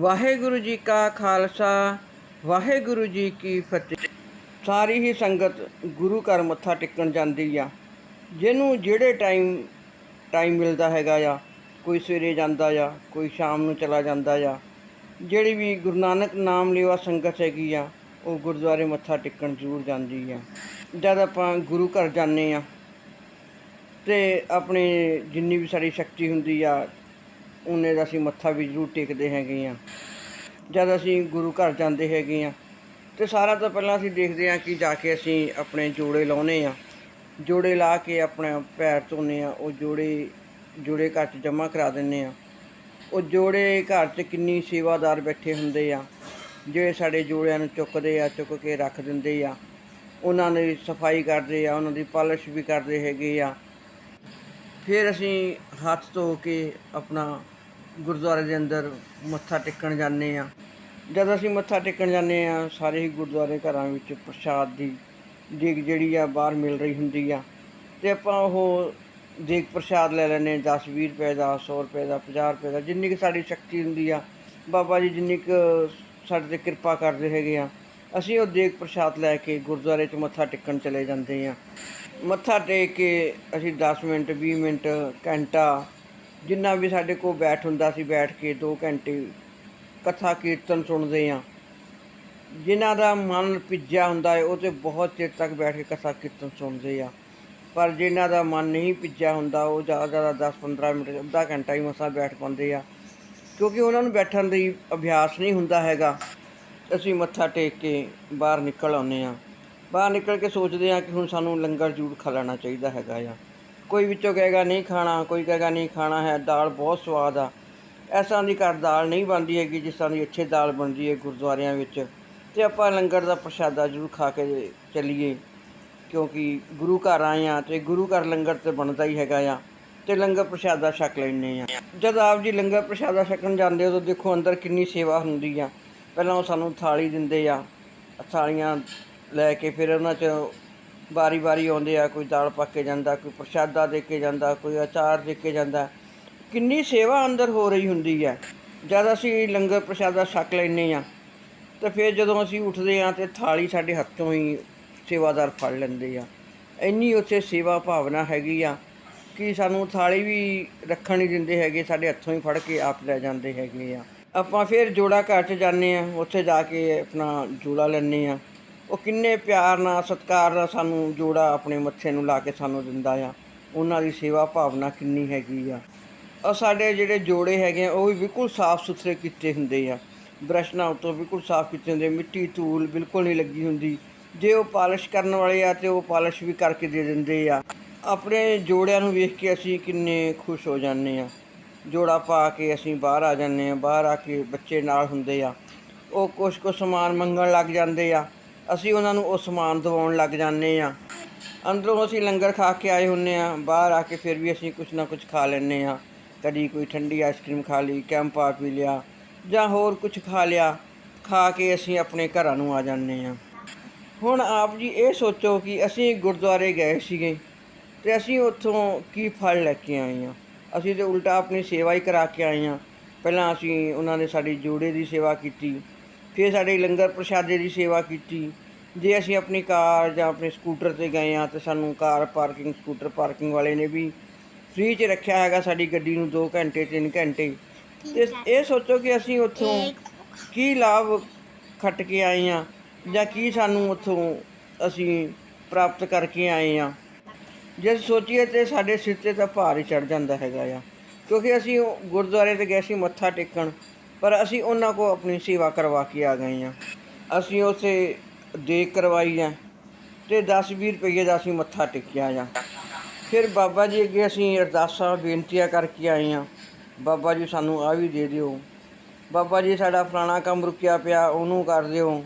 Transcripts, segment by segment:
ਵਾਹਿਗੁਰੂ ਜੀ ਕਾ ਖਾਲਸਾ, ਵਾਹਿਗੁਰੂ ਜੀ ਕੀ ਫਤਿਹ। ਸਾਰੀ ਹੀ ਸੰਗਤ ਗੁਰੂ ਘਰ ਮੱਥਾ ਟੇਕਣ ਜਾਂਦੀ ਆ। ਜਿਹਨੂੰ ਜਿਹੜੇ ਟਾਈਮ ਟਾਈਮ ਮਿਲਦਾ ਹੈਗਾ ਆ, ਕੋਈ ਸਵੇਰੇ ਜਾਂਦਾ ਆ, ਕੋਈ ਸ਼ਾਮ ਨੂੰ ਚਲਾ ਜਾਂਦਾ ਆ, ਜਿਹੜੀ ਵੀ ਗੁਰੂ ਨਾਨਕ ਨਾਮ ਲਿਵਾ ਸੰਗਤ ਹੈਗੀ ਆ, ਉਹ ਗੁਰਦੁਆਰੇ ਮੱਥਾ ਟੇਕਣ ਜ਼ਰੂਰ ਜਾਂਦੀ ਆ। ਜਦ ਆਪਾਂ ਗੁਰੂ ਘਰ ਜਾਂਦੇ ਆ, ਤੇ ਆਪਣੇ ਜਿੰਨੀ ਵੀ ਸਾਡੀ ਸ਼ਕਤੀ ਹੁੰਦੀ ਆ ਉਹਨੇ ਦਾ ਅਸੀਂ ਮੱਥਾ ਵੀ ਜ਼ਰੂਰ ਟੇਕਦੇ ਹੈਗੇ ਆ ਜਦ ਅਸੀਂ ਗੁਰੂ ਘਰ ਜਾਂਦੇ ਹੈਗੇ ਆ ਤੇ ਸਾਰਾ ਤੋਂ ਪਹਿਲਾਂ ਅਸੀਂ ਦੇਖਦੇ ਆ ਕਿ ਜਾ ਕੇ ਅਸੀਂ ਆਪਣੇ ਜੋੜੇ ਲਾਉਨੇ ਆ ਜੋੜੇ ਲਾ ਕੇ ਆਪਣਾ ਪੈਰ ਧੋਨੇ ਆ ਉਹ ਜੋੜੇ ਜੋੜੇ ਘਰ 'ਚ ਜਮ੍ਹਾਂ ਕਰਾ ਦਿੰਨੇ ਆ ਉਹ ਜੋੜੇ ਘਰ 'ਚ ਕਿੰਨੀ ਸੇਵਾਦਾਰ ਬੈਠੇ ਹੁੰਦੇ ਆ ਜਿਹੜੇ ਸਾਡੇ ਜੋੜਿਆਂ ਨੂੰ ਚੁੱਕਦੇ ਆ, ਚੁੱਕ ਕੇ ਰੱਖ ਦਿੰਦੇ ਆ। ਉਹਨਾਂ ਦੀ ਸਫ਼ਾਈ ਕਰਦੇ ਆ, ਉਹਨਾਂ ਦੀ ਪਾਲਿਸ਼ ਵੀ ਕਰਦੇ ਹੈਗੇ ਆ। ਫਿਰ ਅਸੀਂ ਹੱਥ ਧੋ ਕੇ ਆਪਣਾ ਗੁਰਦੁਆਰੇ ਦੇ ਅੰਦਰ ਮੱਥਾ ਟੇਕਣ ਜਾਂਦੇ ਆ ਜਦ ਅਸੀਂ ਮੱਥਾ ਟੇਕਣ ਜਾਂਦੇ ਆ ਸਾਰੇ ਹੀ ਗੁਰਦੁਆਰੇ ਘਰਾਂ ਵਿੱਚ ਪ੍ਰਸ਼ਾਦ ਦੀ ਦੇਗ ਜਿਹੜੀ ਆ, ਬਾਹਰ ਮਿਲ ਰਹੀ ਹੁੰਦੀ ਆ। ਤੇ ਆਪਾਂ ਉਹ ਦੇਗ ਪ੍ਰਸ਼ਾਦ ਲੈ ਲੈਨੇ 10 20 ਰੁਪਏ ਦਾ 100 ਰੁਪਏ ਦਾ 50 ਰੁਪਏ ਦਾ, ਜਿੰਨੀ ਕਿ ਸਾਡੀ ਸ਼ਕਤੀ ਹੁੰਦੀ ਆ। ਬਾਬਾ ਜੀ ਜਿੰਨੀ ਕੁ ਸਾਡੇ ਤੇ ਕਿਰਪਾ ਕਰਦੇ ਹੈਗੇ ਆ। ਅਸੀਂ ਉਹ ਦੇਗ ਪ੍ਰਸ਼ਾਦ ਲੈ ਕੇ ਗੁਰਦੁਆਰੇ 'ਚ ਮੱਥਾ ਟੇਕਣ ਚਲੇ ਜਾਂਦੇ ਆ ਮੱਥਾ ਟੇਕ ਕੇ ਅਸੀਂ 10 ਮਿੰਟ 20 ਮਿੰਟ, ਘੰਟਾ ਜਿੰਨਾ ਵੀ ਸਾਡੇ ਕੋਲ ਬੈਠ ਹੁੰਦਾ ਸੀ, ਬੈਠ ਕੇ 2 ਘੰਟੇ ਕਥਾ ਕੀਰਤਨ ਸੁਣਦੇ ਆ ਜਿਨ੍ਹਾਂ ਦਾ ਮਨ ਭਿੱਜਿਆ ਹੁੰਦਾ ਹੈ, ਉਹ ਤੇ ਬਹੁਤ ਚਿਰ ਤੱਕ ਬੈਠ ਕੇ ਕਥਾ ਕੀਰਤਨ ਸੁਣਦੇ ਆ। ਪਰ ਜਿਨ੍ਹਾਂ ਦਾ ਮਨ ਨਹੀਂ ਭਿੱਜਿਆ ਹੁੰਦਾ, ਉਹ ਜ਼ਿਆਦਾ ਜ਼ਿਆਦਾ 10-15 ਮਿੰਟ, ਅੱਧਾ ਘੰਟਾ ਹੀ ਮਸਾਂ ਬੈਠ ਪਾਉਂਦੇ ਆ। ਕਿਉਂਕਿ ਉਹਨਾਂ ਨੂੰ ਬੈਠਣ ਦੀ ਅਭਿਆਸ ਨਹੀਂ ਹੁੰਦਾ ਹੈਗਾ। ਅਸੀਂ ਮੱਥਾ ਟੇਕ ਕੇ ਬਾਹਰ ਨਿਕਲ ਆਉਂਦੇ ਆ ਬਾਹਰ ਨਿਕਲ ਕੇ ਸੋਚਦੇ ਆ ਕਿ ਹੁਣ ਸਾਨੂੰ ਲੰਗਰ ਜ਼ਰੂਰ ਖਾ ਲੈਣਾ ਚਾਹੀਦਾ ਹੈਗਾ ਆ। ਕੋਈ ਵਿੱਚੋਂ ਕਹੇਗਾ ਨਹੀਂ ਖਾਣਾ, ਕੋਈ ਕਹੇਗਾ ਨਹੀਂ ਖਾਣਾ, ਹੈ ਦਾਲ ਬਹੁਤ ਸਵਾਦ ਆ। ਇਸ ਤਰ੍ਹਾਂ ਦੀ ਘਰ ਦਾਲ ਨਹੀਂ ਬਣਦੀ ਹੈਗੀ, ਜਿਸ ਤਰ੍ਹਾਂ ਦੀ ਅੱਛੀ ਦਾਲ ਬਣਦੀ ਹੈ ਗੁਰਦੁਆਰਿਆਂ ਵਿੱਚ। ਤੇ ਆਪਾਂ ਲੰਗਰ ਦਾ ਪ੍ਰਸ਼ਾਦਾ ਜ਼ਰੂਰ ਖਾ ਕੇ ਚੱਲੀਏ, ਕਿਉਂਕਿ ਗੁਰੂ ਘਰ ਆਏ ਆ ਤੇ ਗੁਰੂ ਘਰ ਲੰਗਰ ਤੇ ਬਣਦਾ ਹੀ ਹੈਗਾ ਆ, ਤੇ ਲੰਗਰ ਪ੍ਰਸ਼ਾਦਾ ਛਕ ਲੈਣੇ ਆ ਜਦ ਆਪ ਜੀ ਲੰਗਰ ਪ੍ਰਸ਼ਾਦਾ ਛਕਣ ਜਾਂਦੇ ਹੋ ਤਾਂ ਦੇਖੋ ਅੰਦਰ ਕਿੰਨੀ ਸੇਵਾ ਹੁੰਦੀ ਆ। ਪਹਿਲਾਂ ਉਹ ਸਾਨੂੰ ਥਾਲੀ ਦਿੰਦੇ ਆ, ਥਾਲੀਆਂ ਲੈ ਕੇ ਫਿਰ ਉਹਨਾਂ 'ਚ ਵਾਰੀ-ਵਾਰੀ ਆਉਂਦੇ ਆ, ਕੋਈ ਦਾਲ ਪੱਕ ਕੇ ਜਾਂਦਾ, ਕੋਈ ਪ੍ਰਸ਼ਾਦਾ ਦੇ ਕੇ ਜਾਂਦਾ, ਕੋਈ ਅਚਾਰ ਦੇ ਕੇ ਜਾਂਦਾ। ਕਿੰਨੀ ਸੇਵਾ ਅੰਦਰ ਹੋ ਰਹੀ ਹੁੰਦੀ ਹੈ। ਜਦ ਅਸੀਂ ਲੰਗਰ ਪ੍ਰਸ਼ਾਦਾ ਛਕ ਲੈਨੇ ਆ ਤੇ ਫਿਰ ਜਦੋਂ ਅਸੀਂ ਉੱਠਦੇ ਆ ਤੇ ਥਾਲੀ ਸਾਡੇ ਹੱਥੋਂ ਹੀ ਸੇਵਾਦਾਰ ਫੜ ਲੈਂਦੇ ਆ। ਇੰਨੀ ਉੱਥੇ ਸੇਵਾ ਭਾਵਨਾ ਹੈਗੀ ਆ ਕਿ ਸਾਨੂੰ ਥਾਲੀ ਵੀ ਰੱਖਣ ਨਹੀਂ ਦਿੰਦੇ ਹੈਗੇ, ਸਾਡੇ ਹੱਥੋਂ ਹੀ ਫੜ ਕੇ ਆਪ ਲੈ ਜਾਂਦੇ ਹੈਗੇ ਆ। ਆਪਾਂ ਫਿਰ ਜੋੜਾ ਘਰ 'ਚ ਜਾਂਦੇ ਆ ਉੱਥੇ ਜਾ ਕੇ ਆਪਣਾ ਜੋੜਾ ਲੈਂਦੇ ਆ ਉਹ ਕਿੰਨੇ ਪਿਆਰ ਨਾਲ, ਸਤਿਕਾਰ ਨਾਲ ਸਾਨੂੰ ਜੋੜਾ ਆਪਣੇ ਮੱਥੇ ਨੂੰ ਲਾ ਕੇ ਸਾਨੂੰ ਦਿੰਦਾ ਆ। ਉਹਨਾਂ ਦੀ ਸੇਵਾ ਭਾਵਨਾ ਕਿੰਨੀ ਹੈਗੀ ਆ। ਔਰ ਸਾਡੇ ਜਿਹੜੇ ਜੋੜੇ ਹੈਗੇ ਆ, ਉਹ ਵੀ ਬਿਲਕੁਲ ਸਾਫ਼ ਸੁਥਰੇ ਕੀਤੇ ਹੁੰਦੇ ਆ। ਬ੍ਰਸ਼ ਨਾਲ ਉੱਤੋਂ ਬਿਲਕੁਲ ਸਾਫ਼ ਕੀਤੇ ਹੁੰਦੇ ਮਿੱਟੀ, ਧੂਲ ਬਿਲਕੁਲ ਨਹੀਂ ਲੱਗੀ ਹੁੰਦੀ। ਜੇ ਉਹ ਪਾਲਿਸ਼ ਕਰਨ ਵਾਲੇ ਆ ਤੇ ਉਹ ਪਾਲਿਸ਼ ਵੀ ਕਰਕੇ ਦੇ ਦਿੰਦੇ ਆ। ਆਪਣੇ ਜੋੜਿਆਂ ਨੂੰ ਵੇਖ ਕੇ ਅਸੀਂ ਕਿੰਨੇ ਖੁਸ਼ ਹੋ ਜਾਂਦੇ ਆ। ਜੋੜਾ ਪਾ ਕੇ ਅਸੀਂ ਬਾਹਰ ਆ ਜਾਂਦੇ ਆ। ਬਾਹਰ ਆ ਕੇ ਬੱਚੇ ਨਾਲ ਹੁੰਦੇ ਆ। ਉਹ ਕੁਛ ਕੁ ਸਮਾਨ ਮੰਗਣ ਲੱਗ ਜਾਂਦੇ ਆ। ਅਸੀਂ ਉਹਨਾਂ ਨੂੰ ਉਹ ਸਮਾਨ ਦਿਵਾਉਣ ਲੱਗ ਜਾਂਦੇ ਆ ਅੰਦਰੋਂ ਅਸੀਂ ਲੰਗਰ ਖਾ ਕੇ ਆਏ ਹੁੰਨੇ ਆ ਬਾਹਰ ਆ ਕੇ ਫਿਰ ਵੀ ਅਸੀਂ ਕੁਛ ਨਾ ਕੁਛ ਖਾ ਲੈਂਦੇ ਆ ਕਦੀ ਕੋਈ ਠੰਡੀ ਆਈਸਕ੍ਰੀਮ ਖਾ ਲਈ, ਕੈਂਪਾ ਪੀ ਲਿਆ ਜਾਂ ਹੋਰ ਕੁਝ ਖਾ ਲਿਆ, ਖਾ ਕੇ ਅਸੀਂ ਆਪਣੇ ਘਰਾਂ ਨੂੰ ਆ ਜਾਂਦੇ ਆ ਹੁਣ ਆਪ ਜੀ ਇਹ ਸੋਚੋ ਕਿ ਅਸੀਂ ਗੁਰਦੁਆਰੇ ਗਏ ਸੀਗੇ ਤੇ ਅਸੀਂ ਉੱਥੋਂ ਕੀ ਫਲ ਲੈ ਕੇ ਆਏ ਆ ਅਸੀਂ ਤੇ ਉਲਟਾ ਆਪਣੀ ਸੇਵਾ ਹੀ ਕਰਾ ਕੇ ਆਏ ਆ ਪਹਿਲਾਂ ਅਸੀਂ ਉਹਨਾਂ ਨੇ ਸਾਡੀ ਜੋੜੇ ਦੀ ਸੇਵਾ ਕੀਤੀ। ਫਿਰ ਸਾਡੇ ਲੰਗਰ ਪ੍ਰਸ਼ਾਦੇ ਦੀ ਸੇਵਾ ਕੀਤੀ। ਜੇ ਅਸੀਂ ਆਪਣੀ ਕਾਰ ਜਾਂ ਆਪਣੇ ਸਕੂਟਰ ਤੇ ਗਏ ਆ ਤੇ ਸਾਨੂੰ ਕਾਰ ਪਾਰਕਿੰਗ ਸਕੂਟਰ ਪਾਰਕਿੰਗ ਵਾਲੇ ਨੇ ਵੀ ਫ੍ਰੀ 'ਚ ਰੱਖਿਆ ਹੈਗਾ ਸਾਡੀ ਗੱਡੀ ਨੂੰ 2 ਘੰਟੇ 3 ਘੰਟੇ। ਤੇ ਇਹ ਸੋਚੋ ਕਿ ਅਸੀਂ ਉੱਥੋਂ ਕੀ ਲਾਭ ਖੱਟ ਕੇ ਆਏ ਆ ਜਾਂ ਕੀ ਸਾਨੂੰ ਉੱਥੋਂ ਅਸੀਂ ਪ੍ਰਾਪਤ ਕਰਕੇ ਆਏ ਆ ਜੇ ਸੋਚੀਏ ਤੇ ਸਾਡੇ ਸਿਰ ਤੇ ਤਾਂ ਭਾਰ ਹੀ ਚੜ ਜਾਂਦਾ ਹੈਗਾ ਆ। ਕਿਉਂਕਿ ਅਸੀਂ ਗੁਰਦੁਆਰੇ ਤੇ ਗਏ ਸੀ ਮੱਥਾ ਟੇਕਣ। ਪਰ ਅਸੀਂ ਉਹਨਾਂ ਕੋ ਆਪਣੀ ਸੇਵਾ ਕਰਵਾ ਕੇ ਆ ਗਏ ਹਾਂ। ਅਸੀਂ ਉੱਥੇ ਦੇਖ ਕਰਵਾਈ ਹੈ ਤੇ 10 20 ਰੁਪਏ ਦਾ ਅਸੀਂ ਮੱਥਾ ਟੇਕਿਆ ਆ। ਫਿਰ ਬਾਬਾ ਜੀ ਅੱਗੇ ਅਸੀਂ ਅਰਦਾਸਾਂ, ਬੇਨਤੀਆਂ ਕਰਕੇ ਆਏ ਹਾਂ। ਬਾਬਾ ਜੀ ਸਾਨੂੰ ਆ ਵੀ ਦੇ ਦਿਓ। ਬਾਬਾ ਜੀ ਸਾਡਾ ਫਲਾਣਾ ਕੰਮ ਰੁਕਿਆ ਪਿਆ, ਉਹਨੂੰ ਕਰ ਦਿਓ।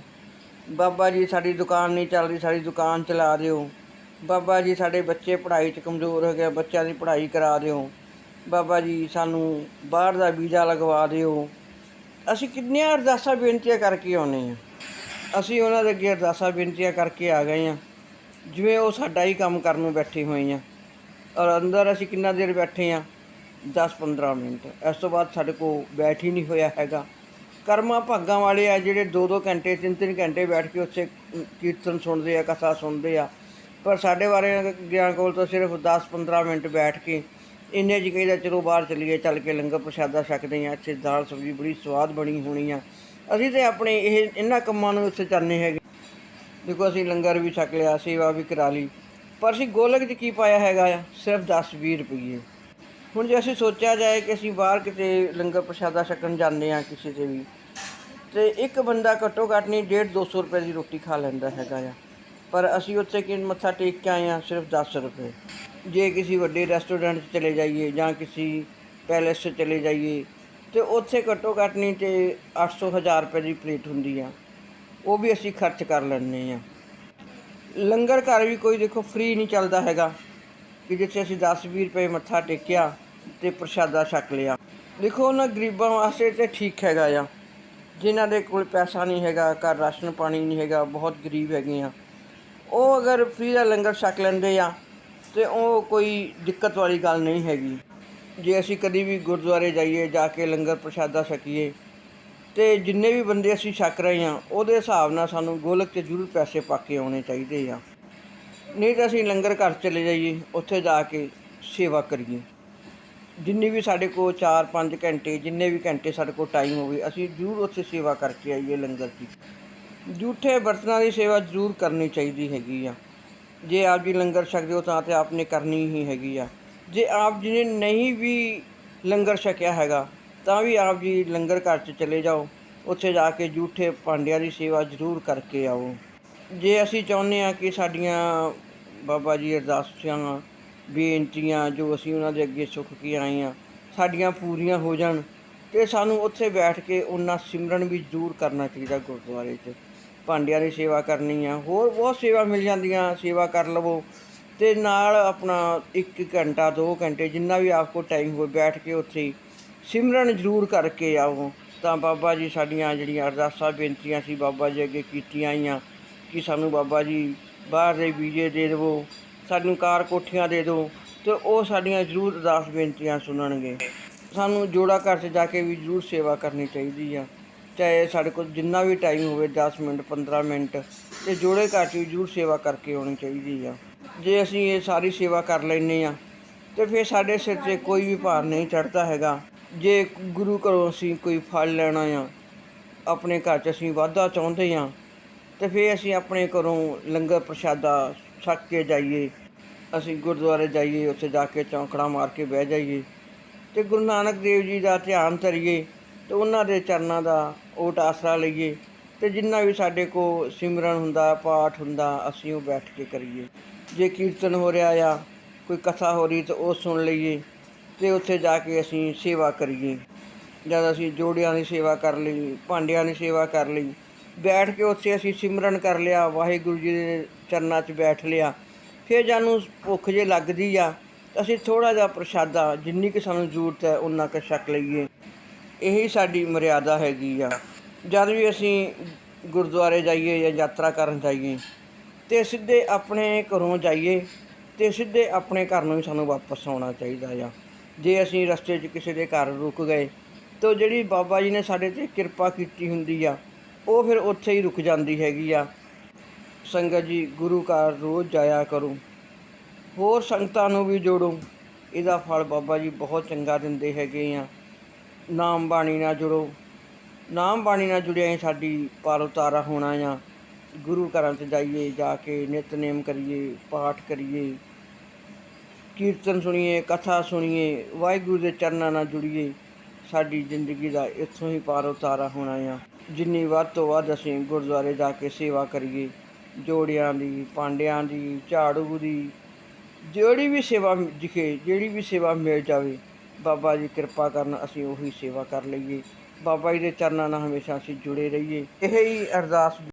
ਬਾਬਾ ਜੀ ਸਾਡੀ ਦੁਕਾਨ ਨਹੀਂ ਚੱਲ ਰਹੀ, ਸਾਡੀ ਦੁਕਾਨ ਚਲਾ ਦਿਓ। ਬਾਬਾ ਜੀ ਸਾਡੇ ਬੱਚੇ ਪੜ੍ਹਾਈ 'ਚ ਕਮਜ਼ੋਰ ਹੋ ਗਏ, ਬੱਚਿਆਂ ਦੀ ਪੜ੍ਹਾਈ ਕਰਾ ਦਿਓ। ਬਾਬਾ ਜੀ ਸਾਨੂੰ ਬਾਹਰ ਦਾ ਵੀਜ਼ਾ ਲਗਵਾ ਦਿਓ। ਅਸੀਂ ਕਿੰਨੀਆਂ ਅਰਦਾਸਾਂ ਬੇਨਤੀਆਂ ਕਰਕੇ ਆਉਨੇ ਆ ਅਸੀਂ ਉਹਨਾਂ ਦੇ ਅੱਗੇ ਅਰਦਾਸਾਂ ਬੇਨਤੀਆਂ ਕਰਕੇ ਆ ਗਏ ਆ ਜਿਵੇਂ ਉਹ ਸਾਡਾ ਹੀ ਕੰਮ ਕਰਨ ਨੂੰ ਬੈਠੇ ਹੋਏ ਆ ਔਰ ਅੰਦਰ ਅਸੀਂ ਕਿੰਨਾ ਦੇਰ ਬੈਠੇ ਆ 10-15 ਮਿੰਟ। ਇਸ ਤੋਂ ਬਾਅਦ ਸਾਡੇ ਕੋਲ ਬੈਠ ਹੀ ਨਹੀਂ ਹੋਇਆ ਹੈਗਾ। ਕਰਮਾਂ ਭਾਗਾਂ ਵਾਲੇ ਆ ਜਿਹੜੇ 2-2 ਘੰਟੇ 3-3 ਘੰਟੇ ਬੈਠ ਕੇ ਉੱਥੇ ਕੀਰਤਨ ਸੁਣਦੇ ਆ, ਕਥਾ ਸੁਣਦੇ ਆ। ਪਰ ਸਾਡੇ ਬਾਰੇ ਗਿਆਨ ਕੋਲ ਤਾਂ ਸਿਰਫ 10-15 ਮਿੰਟ ਬੈਠ ਕੇ ਇੰਨੇ ਜੀ ਕਹੀਦਾ, ਚਲੋ ਬਾਹਰ ਚੱਲੀਏ, ਚੱਲ ਕੇ ਲੰਗਰ ਪ੍ਰਸ਼ਾਦਾ ਛਕਦੇ ਆ ਇੱਥੇ ਦਾਲ ਸਬਜ਼ੀ ਬੜੀ ਸਵਾਦ ਬਣੀ ਹੋਣੀ ਆ। ਅਸੀਂ ਤੇ ਆਪਣੇ ਇਹ, ਇਹਨਾਂ ਕੰਮਾਂ ਨੂੰ ਉੱਥੇ ਕਰਨੇ ਹੈਗੇ। ਦੇਖੋ, ਅਸੀਂ ਲੰਗਰ ਵੀ ਛਕ ਲਿਆ, ਸੇਵਾ ਵੀ ਕਰਾ ਲਈ। ਪਰ ਅਸੀਂ ਗੋਲਕ 'ਚ ਕੀ ਪਾਇਆ ਹੈਗਾ ਆ? ਸਿਰਫ 10-20 ਰੁਪਏ ਹੁਣ ਜੇ ਅਸੀਂ ਸੋਚਿਆ ਜਾਏ ਕਿ ਅਸੀਂ ਬਾਹਰ ਕਿਤੇ ਲੰਗਰ ਪ੍ਰਸ਼ਾਦਾ ਛਕਣ ਜਾਂਦੇ ਆ ਕਿਸੇ ਤੇ ਵੀ, ਤੇ ਇੱਕ ਬੰਦਾ ਘੱਟੋ ਘੱਟ ਨਹੀਂ 1.5 200 ਰੁਪਏ ਦੀ ਰੋਟੀ ਖਾ ਲੈਂਦਾ ਹੈਗਾ ਆ। ਪਰ ਅਸੀਂ ਉੱਥੇ ਕਿ ਮੱਥਾ ਟੇਕ ਕੇ ਆਏ ਹਾਂ, ਸਿਰਫ 10 ਰੁਪਏ। ਜੇ ਕਿਸੇ ਵੱਡੇ ਰੈਸਟੋਰੈਂਟ 'ਚ ਚਲੇ ਜਾਈਏ ਜਾਂ ਕਿਸੇ ਪੈਲੇਸ 'ਚ ਚਲੇ ਜਾਈਏ, ਤੇ ਉੱਥੇ ਘੱਟੋ ਘੱਟ ਨਹੀਂ ਤੇ 800 1000 ਰੁਪਏ ਦੀ ਪਲੇਟ ਹੁੰਦੀ ਆ। ਉਹ ਵੀ ਅਸੀਂ ਖਰਚ ਕਰ ਲੈਂਦੇ ਆ ਲੰਗਰ ਘਰ ਵੀ ਕੋਈ ਦੇਖੋ ਫ੍ਰੀ ਨਹੀਂ ਚੱਲਦਾ ਹੈਗਾ। ਕਿ ਜਿੱਥੇ ਅਸੀਂ 10-20 ਰੁਪਏ ਮੱਥਾ ਟੇਕਿਆ ਤੇ ਪ੍ਰਸ਼ਾਦਾ ਛਕ ਲਿਆ। ਦੇਖੋ ਉਹਨਾਂ ਗਰੀਬਾਂ ਵਾਸਤੇ ਤੇ ਠੀਕ ਹੈਗਾ ਆ। ਜਿਨ੍ਹਾਂ ਦੇ ਕੋਲ ਪੈਸਾ ਨਹੀਂ ਹੈਗਾ, ਘਰ ਰਾਸ਼ਨ ਪਾਣੀ ਨਹੀਂ ਹੈਗਾ, ਬਹੁਤ ਗਰੀਬ ਹੈਗੇ ਆ। ਉਹ ਅਗਰ ਫ੍ਰੀ ਦਾ ਲੰਗਰ ਛਕ ਲੈਂਦੇ ਆ, ਤੇ ਉਹ ਕੋਈ ਦਿੱਕਤ ਵਾਲੀ ਗੱਲ ਨਹੀਂ ਹੈਗੀ। ਜੇ ਅਸੀਂ ਕਦੀ ਵੀ ਗੁਰਦੁਆਰੇ ਜਾਈਏ, ਜਾ ਕੇ ਲੰਗਰ ਪ੍ਰਸ਼ਾਦਾ ਛਕੀਏ, ਤੇ ਜਿੰਨੇ ਵੀ ਬੰਦੇ ਅਸੀਂ ਛਕ ਰਹੇ ਆ, ਉਹਦੇ ਹਿਸਾਬ ਨਾਲ ਸਾਨੂੰ ਗੋਲਕ 'ਚ ਜ਼ਰੂਰ ਪੈਸੇ ਪਾ ਕੇ ਆਉਣੇ ਚਾਹੀਦੇ ਆ। ਨਹੀਂ ਤਾਂ ਅਸੀਂ ਲੰਗਰ ਘਰ ਚਲੇ ਜਾਈਏ, ਉੱਥੇ ਜਾ ਕੇ ਸੇਵਾ ਕਰੀਏ। ਜਿੰਨੀ ਵੀ ਸਾਡੇ ਕੋਲ 4-5 ਘੰਟੇ, ਜਿੰਨੇ ਵੀ ਘੰਟੇ ਸਾਡੇ ਕੋਲ ਟਾਈਮ ਹੋਵੇ, ਅਸੀਂ ਜ਼ਰੂਰ ਉੱਥੇ ਸੇਵਾ ਕਰਕੇ ਆਈਏ ਲੰਗਰ ਦੀ। ਜੂਠੇ ਬਰਤਨਾਂ ਦੀ ਸੇਵਾ ਜ਼ਰੂਰ ਕਰਨੀ ਚਾਹੀਦੀ ਹੈਗੀ ਆ। ਜੇ ਆਪ ਜੀ ਲੰਗਰ ਛਕਦੇ ਹੋ ਤਾਂ ਤੇ ਆਪਨੇ ਕਰਨੀ ਹੀ ਹੈਗੀ ਆ। ਜੇ ਆਪ ਜੀ ਨੇ ਨਹੀਂ ਵੀ ਲੰਗਰ ਛਕਿਆ ਹੈਗਾ, ਤਾਂ ਵੀ ਆਪ ਜੀ ਲੰਗਰ ਘਰ 'ਚ ਚਲੇ ਜਾਓ। ਉੱਥੇ ਜਾ ਕੇ ਜੂਠੇ ਭਾਂਡਿਆਂ ਦੀ ਸੇਵਾ ਜ਼ਰੂਰ ਕਰਕੇ ਆਓ। ਜੇ ਅਸੀਂ ਚਾਹੁੰਦੇ ਆ ਕਿ ਸਾਡੀਆਂ ਬਾਬਾ ਜੀ ਅਰਦਾਸਾਂ ਬੇਨਤੀਆਂ ਜੋ ਅਸੀਂ ਉਹਨਾਂ ਦੇ ਅੱਗੇ ਸੁੱਖ ਕੇ ਆਏ ਆ ਸਾਡੀਆਂ ਪੂਰੀਆਂ ਹੋ ਜਾਣ, ਤੇ ਸਾਨੂੰ ਉੱਥੇ ਬੈਠ ਕੇ ਉਹਨਾਂ ਸਿਮਰਨ ਵੀ ਜ਼ਰੂਰ ਕਰਨਾ ਚਾਹੀਦਾ ਗੁਰਦੁਆਰੇ 'ਚ। ਭਾਂਡਿਆਂ ਦੀ ਸੇਵਾ ਕਰਨੀ ਆ। ਹੋਰ ਬਹੁਤ ਸੇਵਾ ਮਿਲ ਜਾਂਦੀਆਂ, ਸੇਵਾ ਕਰ ਲਵੋ। ਤੇ ਨਾਲ ਆਪਣਾ 1 ਘੰਟਾ 2 ਘੰਟੇ ਜਿੰਨਾ ਵੀ ਆਪਕੋ ਟਾਈਮ ਹੋਵੇ ਬੈਠ ਕੇ ਉੱਥੇ ਸਿਮਰਨ ਜ਼ਰੂਰ ਕਰਕੇ ਆਓ। ਤਾਂ ਬਾਬਾ ਜੀ ਸਾਡੀਆਂ ਜਿਹੜੀਆਂ ਅਰਦਾਸਾਂ, ਬੇਨਤੀਆਂ ਸੀ ਬਾਬਾ ਜੀ ਅੱਗੇ ਕੀਤੀਆਂ ਆਈਆਂ ਕਿ ਸਾਨੂੰ ਬਾਬਾ ਜੀ ਬਾਹਰ ਦੇ ਵੀਜ਼ੇ ਦੇ ਦੇਵੋ, ਸਾਨੂੰ ਕਾਰ ਕੋਠੀਆਂ ਦੇ ਦਿਓ ਤੇ ਉਹ ਸਾਡੀਆਂ ਜ਼ਰੂਰ ਅਰਦਾਸ, ਬੇਨਤੀਆਂ ਸੁਣਨਗੇ। ਸਾਨੂੰ ਜੋੜਾ ਘਰ 'ਚ ਜਾ ਕੇ ਵੀ ਜ਼ਰੂਰ ਸੇਵਾ ਕਰਨੀ ਚਾਹੀਦੀ ਆ। ਚਾਹੇ ਸਾਡੇ ਕੋਲ ਜਿੰਨਾ ਵੀ ਟਾਈਮ ਹੋਵੇ 10 ਮਿੰਟ 15 ਮਿੰਟ, ਤੇ ਜੋੜੇ ਘਰ 'ਚ ਵੀ ਜ਼ਰੂਰ ਸੇਵਾ ਕਰਕੇ ਆਉਣੀ ਚਾਹੀਦੀ ਆ। ਜੇ ਅਸੀਂ ਇਹ ਸਾਰੀ ਸੇਵਾ ਕਰ ਲੈਨੇ ਆ, ਤੇ ਫਿਰ ਸਾਡੇ ਸਿਰ 'ਤੇ ਕੋਈ ਵੀ ਭਾਰ ਨਹੀਂ ਚੜਦਾ ਹੈਗਾ। ਜੇ ਗੁਰੂ ਘਰੋਂ ਅਸੀਂ ਕੋਈ ਫਲ ਲੈਣਾ ਆ, ਆਪਣੇ ਘਰ 'ਚ ਅਸੀਂ ਵਾਧਾ ਚਾਹੁੰਦੇ ਆ, ਤੇ ਫਿਰ ਅਸੀਂ ਆਪਣੇ ਘਰੋਂ ਲੰਗਰ ਪ੍ਰਸ਼ਾਦਾ ਛੱਕ ਕੇ ਜਾਈਏ, ਅਸੀਂ ਗੁਰਦੁਆਰੇ ਜਾਈਏ, ਉੱਥੇ ਜਾ ਕੇ ਚੌਂਕੜਾ ਮਾਰ ਕੇ ਬਹਿ ਜਾਈਏ, ਤੇ ਗੁਰੂ ਨਾਨਕ ਦੇਵ ਜੀ ਦਾ ਧਿਆਨ ਧਰੀਏ, ਤੇ ਉਹਨਾਂ ਦੇ ਚਰਨਾਂ ਦਾ ਓਟ ਆਸਰਾ ਲਈਏ ਤੇ ਜਿੰਨਾ ਵੀ ਸਾਡੇ ਕੋ ਸਿਮਰਨ ਹੁੰਦਾ, ਪਾਠ ਹੁੰਦਾ, ਅਸੀਂ ਉਹ ਬੈਠ ਕੇ ਕਰੀਏ। ਜੇ ਕੀਰਤਨ ਹੋ ਰਿਹਾ ਆ, ਕੋਈ ਕਥਾ ਹੋ ਰਹੀ ਤਾਂ ਉਹ ਸੁਣ ਲਈਏ ਤੇ ਉੱਥੇ ਜਾ ਕੇ ਅਸੀਂ ਸੇਵਾ ਕਰੀਏ। ਜਦ ਅਸੀਂ ਜੋੜਿਆਂ ਦੀ ਸੇਵਾ ਕਰ ਲਈ, ਭਾਂਡਿਆਂ ਦੀ ਸੇਵਾ ਕਰ ਲਈ, ਬੈਠ ਕੇ ਉੱਥੇ ਅਸੀਂ ਸਿਮਰਨ ਕਰ ਲਿਆ, ਵਾਹਿਗੁਰੂ ਜੀ ਦੇ ਚਰਨਾਂ 'ਚ ਬੈਠ ਲਿਆ, ਫਿਰ ਜਾਨੂੰ ਭੁੱਖ ਜੇ ਲੱਗਦੀ ਆ ਤਾਂ ਅਸੀਂ ਥੋੜਾ ਜਿਹਾ ਪ੍ਰਸ਼ਾਦਾ, ਜਿੰਨੀ ਕਿ ਸਾਨੂੰ ਜ਼ਰੂਰਤ ਹੈ ਉਨਾ ਕੁ ਛਕ ਲਈਏ। ਇਹੀ ਸਾਡੀ ਮਰਿਆਦਾ ਹੈਗੀ ਆ। ਜਦ ਵੀ ਅਸੀਂ ਗੁਰਦੁਆਰੇ ਜਾਈਏ ਜਾਂ ਯਾਤਰਾ ਕਰਨ ਜਾਈਏ, ਤੇ ਸਿੱਧੇ ਆਪਣੇ ਘਰੋਂ ਜਾਈਏ, ਤੇ ਸਿੱਧੇ ਆਪਣੇ ਘਰ ਨੂੰ ਵੀ ਸਾਨੂੰ ਵਾਪਸ ਆਉਣਾ ਚਾਹੀਦਾ ਆ। ਜੇ ਅਸੀਂ ਰਸਤੇ 'ਚ ਕਿਸੇ ਦੇ ਘਰ ਰੁਕ ਗਏ, ਤਾਂ ਜਿਹੜੀ ਬਾਬਾ ਜੀ ਨੇ ਸਾਡੇ ਤੇ ਕਿਰਪਾ ਕੀਤੀ ਹੁੰਦੀ ਆ, ਉਹ ਫਿਰ ਉੱਥੇ ਹੀ ਰੁਕ ਜਾਂਦੀ ਹੈਗੀ ਆ। ਸੰਗਤ ਜੀ, ਗੁਰੂ ਘਰ ਰੋਜ਼ ਜਾਇਆ ਕਰੋ। ਹੋਰ ਸੰਗਤਾਂ ਨੂੰ ਵੀ ਜੋੜੋ। ਇਹਦਾ ਫਲ ਬਾਬਾ ਜੀ ਬਹੁਤ ਚੰਗਾ ਦਿੰਦੇ ਹੈਗੇ ਆ। ਨਾਮ ਬਾਣੀ ਨਾਲ ਜੁੜੋ। ਨਾਮ ਬਾਣੀ ਨਾਲ ਜੁੜਿਆ ਹੀ ਸਾਡੀ ਪਾਰ ਉਤਾਰਾ ਹੋਣਾ ਆ। ਗੁਰੂ ਘਰਾਂ 'ਚ ਜਾਈਏ, ਜਾ ਕੇ ਨਿਤਨੇਮ ਕਰੀਏ, ਪਾਠ ਕਰੀਏ, ਕੀਰਤਨ ਸੁਣੀਏ, ਕਥਾ ਸੁਣੀਏ, ਵਾਹਿਗੁਰੂ ਦੇ ਚਰਨਾਂ ਨਾਲ ਜੁੜੀਏ, ਸਾਡੀ ਜ਼ਿੰਦਗੀ ਦਾ ਇੱਥੋਂ ਹੀ ਪਾਰ ਉਤਾਰਾ ਹੋਣਾ ਆ। ਜਿੰਨੀ ਵੱਧ ਤੋਂ ਵੱਧ ਅਸੀਂ ਗੁਰਦੁਆਰੇ ਜਾ ਕੇ ਸੇਵਾ ਕਰੀਏ, ਜੋੜਿਆਂ ਦੀ ਪਾਂਡਿਆਂ ਦੀ, ਝਾੜੂ ਦੀ, ਜਿਹੜੀ ਵੀ ਸੇਵਾ ਦਿਖੇ, ਜਿਹੜੀ ਵੀ ਸੇਵਾ ਮਿਲ ਜਾਵੇ ਬਾਬਾ ਜੀ ਕਿਰਪਾ ਕਰਨ ਅਸੀਂ ਉਹੀ ਸੇਵਾ ਕਰ ਲਈਏ। ਬਾਬਾ ਜੀ ਦੇ ਚਰਨਾਂ ਨਾਲ ਹਮੇਸ਼ਾ ਅਸੀਂ ਜੁੜੇ ਰਹੀਏ। ਇਹ ਹੀ ਅਰਦਾਸ